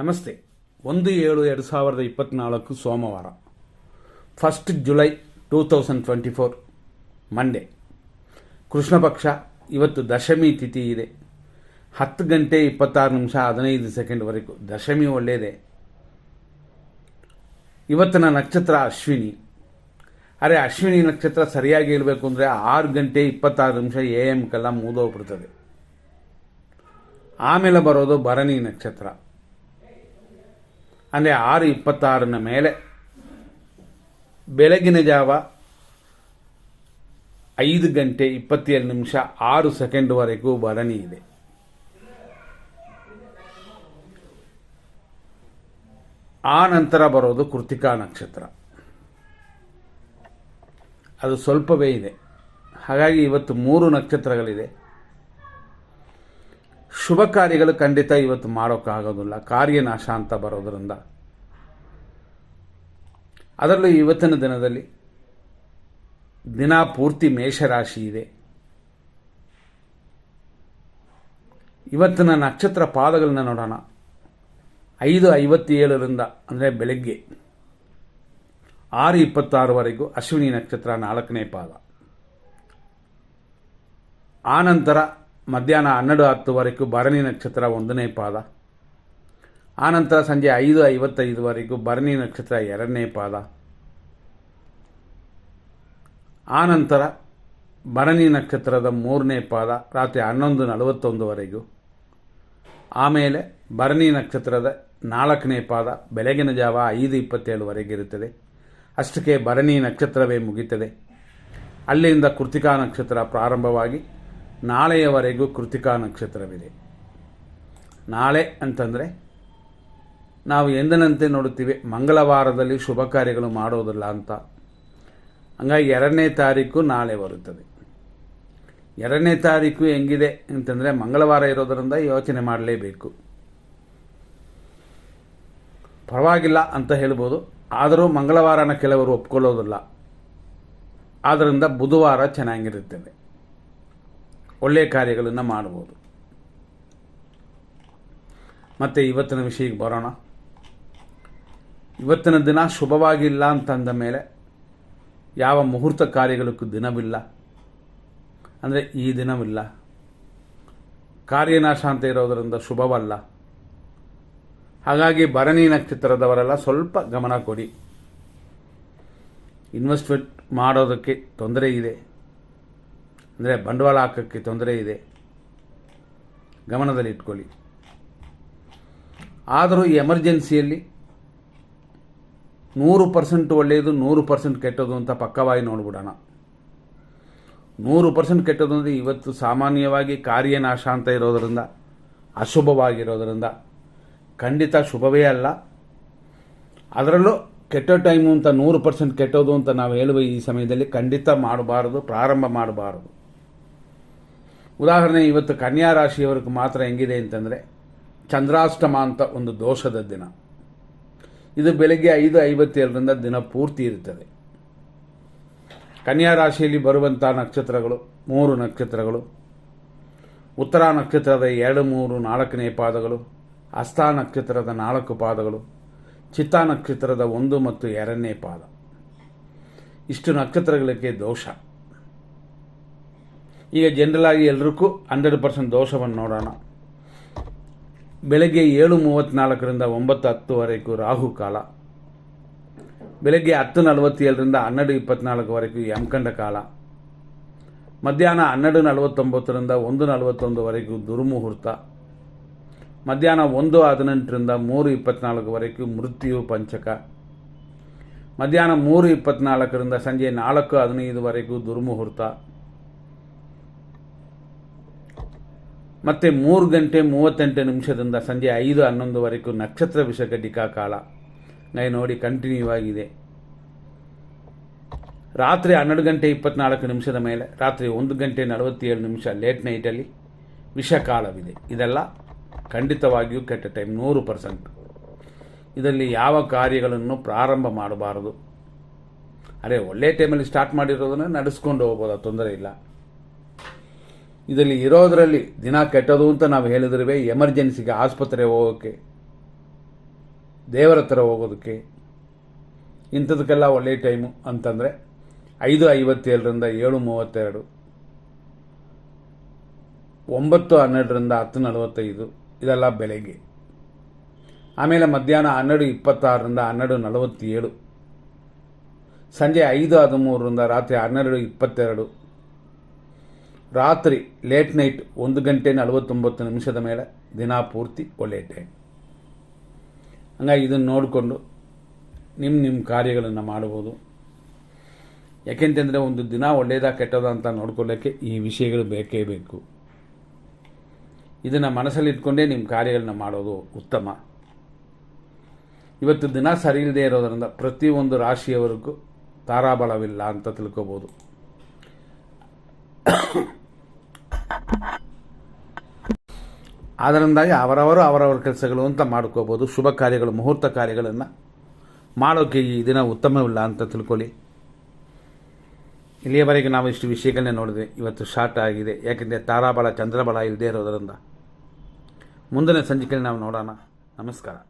ನಮಸ್ತೆ. ಒಂದು ಏಳು ಎರಡು ಸಾವಿರದ ಇಪ್ಪತ್ತ್ನಾಲ್ಕು ಸೋಮವಾರ. First July two thousand twenty four Monday Krishna ಪಕ್ಷ, ಇವತ್ತು ದಶಮಿ ತಿಥಿ ಇದೆ. ಹತ್ತು ಗಂಟೆ ಇಪ್ಪತ್ತಾರು ನಿಮಿಷ ಹದಿನೈದು ಸೆಕೆಂಡ್ವರೆಗೂ ದಶಮಿ ಒಳ್ಳೆಯದೇ ಇವತ್ತಿನ ನಕ್ಷತ್ರ ಅಶ್ವಿನಿ. ಅರೆ, ಅಶ್ವಿನಿ ನಕ್ಷತ್ರ ಸರಿಯಾಗಿ ಇರಬೇಕು ಅಂದರೆ ಆರು ಗಂಟೆ ಇಪ್ಪತ್ತಾರು ನಿಮಿಷ ಎ ಎಮ್ಗೆಲ್ಲ ಮೂದೋಗ್ಬಿಡ್ತದೆ ಆಮೇಲೆ ಬರೋದು ಭರಣಿ ನಕ್ಷತ್ರ. ಅಂದರೆ ಆರು ಇಪ್ಪತ್ತಾರನ ಮೇಲೆ. ಬೆಳಗಿನ ಜಾವ ಐದು ಗಂಟೆ ಇಪ್ಪತ್ತೇಳು ನಿಮಿಷ ಆರು ಸೆಕೆಂಡ್ವರೆಗೂ ಭರಣಿ ಇದೆ. ಆ ನಂತರ ಬರೋದು ಕೃತಿಕಾ ನಕ್ಷತ್ರ. ಅದು ಸ್ವಲ್ಪವೇ ಇದೆ. ಹಾಗಾಗಿ ಇವತ್ತು ಮೂರು ನಕ್ಷತ್ರಗಳಿದೆ. ಶುಭ ಕಾರ್ಯಗಳು ಖಂಡಿತ ಇವತ್ತು ಮಾಡೋಕ್ಕಾಗೋದಿಲ್ಲ. ಕಾರ್ಯನಾಶ ಅಂತ ಬರೋದರಿಂದ. ಅದರಲ್ಲೂ ಇವತ್ತಿನ ದಿನದಲ್ಲಿ ದಿನ ಪೂರ್ತಿ ಮೇಷರಾಶಿ ಇದೆ. ಇವತ್ತಿನ ನಕ್ಷತ್ರ ಪಾದಗಳನ್ನ ನೋಡೋಣ. ಐದು ಐವತ್ತೇಳರಿಂದ ಅಂದರೆ ಬೆಳಗ್ಗೆ ಆರು ಇಪ್ಪತ್ತಾರವರೆಗೂ ಅಶ್ವಿನಿ ನಕ್ಷತ್ರ ನಾಲ್ಕನೇ ಪಾದ. ಆನಂತರ ಮಧ್ಯಾಹ್ನ ಹನ್ನೆರಡು ಹತ್ತುವರೆಗೂ ಭರಣಿ ನಕ್ಷತ್ರ ಒಂದನೇ ಪಾದ. ಆನಂತರ ಸಂಜೆ ಐದು ಐವತ್ತೈದುವರೆಗೂ ಭರಣಿ ನಕ್ಷತ್ರ ಎರಡನೇ ಪಾದ. ಆನಂತರ ಭರಣಿ ನಕ್ಷತ್ರದ ಮೂರನೇ ಪಾದ, ರಾತ್ರಿ ಹನ್ನೊಂದು ನಲವತ್ತೊಂದುವರೆಗೂ. ಆಮೇಲೆ ಭರಣಿ ನಕ್ಷತ್ರದ ನಾಲ್ಕನೇ ಪಾದ, ಬೆಳಗಿನ ಜಾವ ಐದು ಇಪ್ಪತ್ತೇಳುವರೆಗಿರುತ್ತದೆ ಅಷ್ಟಕ್ಕೆ ಭರಣಿ ನಕ್ಷತ್ರವೇ ಮುಗಿತದೆ. ಅಲ್ಲಿಂದ ಕೃತಿಕಾ ನಕ್ಷತ್ರ ಪ್ರಾರಂಭವಾಗಿ ನಾಳೆಯವರೆಗೂ ಕೃತಿಕಾ ನಕ್ಷತ್ರವಿದೆ. ನಾಳೆ ಅಂತಂದರೆ, ನಾವು ಎಂದಿನಂತೆ ನೋಡುತ್ತೀವಿ, ಮಂಗಳವಾರದಲ್ಲಿ ಶುಭ ಕಾರ್ಯಗಳು ಮಾಡೋದಿಲ್ಲ ಅಂತ. ಹಂಗಾಗಿ ಎರಡನೇ ತಾರೀಕು ನಾಳೆ ಬರುತ್ತದೆ. ಎರಡನೇ ತಾರೀಕು ಹೆಂಗಿದೆ ಅಂತಂದರೆ, ಮಂಗಳವಾರ ಇರೋದರಿಂದ ಯೋಚನೆ ಮಾಡಲೇಬೇಕು. ಪರವಾಗಿಲ್ಲ ಅಂತ ಹೇಳ್ಬೋದು, ಆದರೂ ಮಂಗಳವಾರನ ಕೆಲವರು ಒಪ್ಕೊಳ್ಳೋದಿಲ್ಲ. ಆದ್ದರಿಂದ ಬುಧವಾರ ಚೆನ್ನಾಗಿರುತ್ತದೆ. ಒಳ್ಳೆಯ ಕಾರ್ಯಗಳನ್ನು ಮಾಡ್ಬೋದು. ಮತ್ತು ಇವತ್ತಿನ ವಿಷಯಕ್ಕೆ ಬರೋಣ. ಇವತ್ತಿನ ದಿನ ಶುಭವಾಗಿಲ್ಲ ಅಂತಂದ ಮೇಲೆ ಯಾವ ಮುಹೂರ್ತ ಕಾರ್ಯಗಳಕ್ಕೂ ದಿನವಿಲ್ಲ. ಅಂದರೆ ಈ ದಿನವಿಲ್ಲ. ಕಾರ್ಯನಾಶ ಅಂತ ಇರೋದರಿಂದ ಶುಭವಲ್ಲ. ಹಾಗಾಗಿ ಭರಣಿ ನಕ್ಷತ್ರದವರೆಲ್ಲ ಸ್ವಲ್ಪ ಗಮನ ಕೊಡಿ. ಇನ್ವೆಸ್ಟ್ಮೆಂಟ್ ಮಾಡೋದಕ್ಕೆ ತೊಂದರೆ ಇದೆ. ಅಂದರೆ ಬಂಡವಾಳ ಹಾಕೋಕ್ಕೆ ತೊಂದರೆ ಇದೆ. ಗಮನದಲ್ಲಿ ಇಟ್ಕೊಳ್ಳಿ. ಆದರೂ ಈ ಎಮರ್ಜೆನ್ಸಿಯಲ್ಲಿ ನೂರು ಪರ್ಸೆಂಟ್ ಒಳ್ಳೆಯದು, ನೂರು ಪರ್ಸೆಂಟ್ ಕೆಟ್ಟದು ಅಂತ ಪಕ್ಕವಾಗಿ ನೋಡ್ಬಿಡೋಣ. ನೂರು ಪರ್ಸೆಂಟ್ ಕೆಟ್ಟದು ಅಂದರೆ ಇವತ್ತು ಸಾಮಾನ್ಯವಾಗಿ ಕಾರ್ಯನಾಶ ಅಂತ ಇರೋದರಿಂದ, ಅಶುಭವಾಗಿರೋದರಿಂದ, ಖಂಡಿತ ಶುಭವೇ ಅಲ್ಲ. ಅದರಲ್ಲೂ ಕೆಟ್ಟ ಟೈಮು ಅಂತ ನೂರು ಪರ್ಸೆಂಟ್ ಕೆಟ್ಟೋದು ಅಂತ ನಾವು ಹೇಳುವ ಈ ಸಮಯದಲ್ಲಿ ಖಂಡಿತ ಮಾಡಬಾರದು, ಪ್ರಾರಂಭ ಮಾಡಬಾರದು. ಉದಾಹರಣೆ, ಇವತ್ತು ಕನ್ಯಾ ರಾಶಿಯವರಿಗೆ ಮಾತ್ರ ಹೆಂಗಿದೆ ಅಂತಂದರೆ, ಚಂದ್ರಾಷ್ಟಮ ಅಂತ ಒಂದು ದೋಷದ ದಿನ. ಇದು ಬೆಳಗ್ಗೆ ಐದು ಐವತ್ತೇಳರಿಂದ ದಿನ ಪೂರ್ತಿ ಇರುತ್ತದೆ ಕನ್ಯಾ ರಾಶಿಯಲ್ಲಿ ಬರುವಂಥ ನಕ್ಷತ್ರಗಳು, ಮೂರು ನಕ್ಷತ್ರಗಳು, ಉತ್ತರ ನಕ್ಷತ್ರದ ಎರಡು, ಮೂರು, ನಾಲ್ಕನೇ ಪಾದಗಳು ಹಸ್ತ ನಕ್ಷತ್ರದ ನಾಲ್ಕು ಪಾದಗಳು, ಚಿತ್ತ ನಕ್ಷತ್ರದ ಒಂದು ಮತ್ತು ಎರಡನೇ ಪಾದ. ಇಷ್ಟು ನಕ್ಷತ್ರಗಳಿಗೆ ದೋಷ. ಈಗ ಜನರಲ್ ಎಲ್ಲರಿಗೂ ಹಂಡ್ರೆಡ್ ಪರ್ಸೆಂಟ್ ದೋಷವನ್ನು ನೋಡೋಣ. ಬೆಳಗ್ಗೆ ಏಳು ಮೂವತ್ತ್ನಾಲ್ಕರಿಂದ ಒಂಬತ್ತು ಹತ್ತುವರೆಗೂ ರಾಹು ಕಾಲ. ಬೆಳಗ್ಗೆ ಹತ್ತು ನಲವತ್ತೇಳರಿಂದ ಹನ್ನೆರಡು ಇಪ್ಪತ್ನಾಲ್ಕುವರೆಗೂ ಯಮಕಂಡ ಕಾಲ. ಮಧ್ಯಾಹ್ನ ಹನ್ನೆರಡು ನಲವತ್ತೊಂಬತ್ತರಿಂದ ಒಂದು ನಲವತ್ತೊಂದುವರೆಗೂ ದುರ್ಮುಹೂರ್ತ. ಮಧ್ಯಾಹ್ನ ಒಂದು ಹದಿನೆಂಟರಿಂದ ಮೂರು ಇಪ್ಪತ್ನಾಲ್ಕುವರೆಗೂ ಮೃತ್ಯು ಪಂಚಕ. ಮಧ್ಯಾಹ್ನ ಮೂರು ಇಪ್ಪತ್ನಾಲ್ಕರಿಂದ ಸಂಜೆ ನಾಲ್ಕು ಹದಿನೈದುವರೆಗೂ ದುರ್ಮುಹೂರ್ತ. ಮತ್ತು ಮೂರು ಗಂಟೆ ಮೂವತ್ತೆಂಟು ನಿಮಿಷದಿಂದ ಸಂಜೆ ಐದು ಹನ್ನೊಂದುವರೆಗೂ ನಕ್ಷತ್ರ ವಿಷಘಟಿಕಾ ಕಾಲ. ನೈ ನೋಡಿ ಕಂಟಿನ್ಯೂ ಆಗಿದೆ. ರಾತ್ರಿ ಹನ್ನೆರಡು ಗಂಟೆ ಇಪ್ಪತ್ನಾಲ್ಕು ನಿಮಿಷದ ಮೇಲೆ, ರಾತ್ರಿ ಒಂದು ಗಂಟೆ ನಲವತ್ತೇಳು ನಿಮಿಷ ಲೇಟ್ ನೈಟಲ್ಲಿ ವಿಷಕಾಲವಿದೆ ಇದೆಲ್ಲ ಖಂಡಿತವಾಗಿಯೂ ಕೆಟ್ಟ ಟೈಮ್ ನೂರು ಪರ್ಸೆಂಟ್ ಇದರಲ್ಲಿ ಯಾವ ಕಾರ್ಯಗಳನ್ನು ಪ್ರಾರಂಭ ಮಾಡಬಾರದು? ಅದೇ ಒಳ್ಳೆ ಟೈಮಲ್ಲಿ ಸ್ಟಾರ್ಟ್ ಮಾಡಿರೋದನ್ನು ನಡೆಸ್ಕೊಂಡು ಹೋಗ್ಬೋದು? ತೊಂದರೆ ಇಲ್ಲ. ಇದರಲ್ಲಿ ಇರೋದರಲ್ಲಿ ದಿನ ಕೆಟ್ಟದು ಅಂತ ನಾವು ಹೇಳಿದ್ರೆ ಎಮರ್ಜೆನ್ಸಿಗೆ ಆಸ್ಪತ್ರೆ ಹೋಗೋಕ್ಕೆ ದೇವರ ಹತ್ರ ಹೋಗೋದಕ್ಕೆ, ಇಂಥದಕ್ಕೆಲ್ಲ ಒಳ್ಳೆಯ ಟೈಮು ಅಂತಂದರೆ ಐದು ಐವತ್ತೇಳರಿಂದ ಏಳು ಮೂವತ್ತೆರಡು, ಒಂಬತ್ತು ಹನ್ನೆರಡರಿಂದ ಹತ್ತು ನಲವತ್ತೈದು, ಇದೆಲ್ಲ ಬೆಳಗ್ಗೆ. ಆಮೇಲೆ ಮಧ್ಯಾಹ್ನ ಹನ್ನೆರಡು ಇಪ್ಪತ್ತಾರರಿಂದ ಹನ್ನೆರಡು ನಲವತ್ತೇಳು. ಸಂಜೆ ಐದು ಹದಿಮೂರರಿಂದ ರಾತ್ರಿ ಹನ್ನೆರಡು ಇಪ್ಪತ್ತೆರಡು. ರಾತ್ರಿ ಲೇಟ್ ನೈಟ್ ಒಂದು ಗಂಟೆ ನಲವತ್ತೊಂಬತ್ತು ನಿಮಿಷದ ಮೇಲೆ ದಿನ ಪೂರ್ತಿ ಒಳ್ಳೆಯ ಟೈಮ್ ಹಂಗಾಗಿ ಇದನ್ನು ನೋಡಿಕೊಂಡು ನಿಮ್ಮ ನಿಮ್ಮ ಕಾರ್ಯಗಳನ್ನು ಮಾಡ್ಬೋದು ಯಾಕೆಂತಂದರೆ ಒಂದು ದಿನ ಒಳ್ಳೆಯದ ಕೆಟ್ಟದ ಅಂತ ನೋಡ್ಕೊಳ್ಳೋಕ್ಕೆ ಈ ವಿಷಯಗಳು ಬೇಕೇ ಬೇಕು. ಇದನ್ನು ಮನಸ್ಸಲ್ಲಿಟ್ಕೊಂಡೇ ನಿಮ್ಮ ಕಾರ್ಯಗಳನ್ನ ಮಾಡೋದು ಉತ್ತಮ. ಇವತ್ತು ದಿನ ಸರಿ ಇಲ್ಲದೆ ಇರೋದರಿಂದ ಪ್ರತಿಯೊಂದು ರಾಶಿಯವರೆಗೂ ತಾರಾಬಲವಿಲ್ಲ ಅಂತ ತಿಳ್ಕೊಬೋದು. ಆದ್ದರಿಂದಾಗಿ ಅವರವರು ಅವರವರ ಕೆಲಸಗಳು ಅಂತ ಮಾಡ್ಕೋಬೋದು. ಶುಭ ಕಾರ್ಯಗಳು, ಮುಹೂರ್ತ ಕಾರ್ಯಗಳನ್ನು ಮಾಡೋಕ್ಕೆ ಈ ದಿನ ಉತ್ತಮವಿಲ್ಲ ಅಂತ ತಿಳ್ಕೊಳ್ಳಿ. ಇಲ್ಲಿಯವರೆಗೆ ನಾವು ಇಷ್ಟು ವಿಷಯಗಳನ್ನೇ ನೋಡಿದ್ವಿ. ಇವತ್ತು ಶಾರ್ಟ್ ಆಗಿದೆ. ಯಾಕೆಂದರೆ ತಾರಾಬಲ, ಚಂದ್ರಬಲ ಇಲ್ಲದೆ ಇರೋದರಿಂದ. ಮುಂದಿನ ಸಂಚಿಕೆಯಲ್ಲಿ ನಾವು ನೋಡೋಣ. ನಮಸ್ಕಾರ.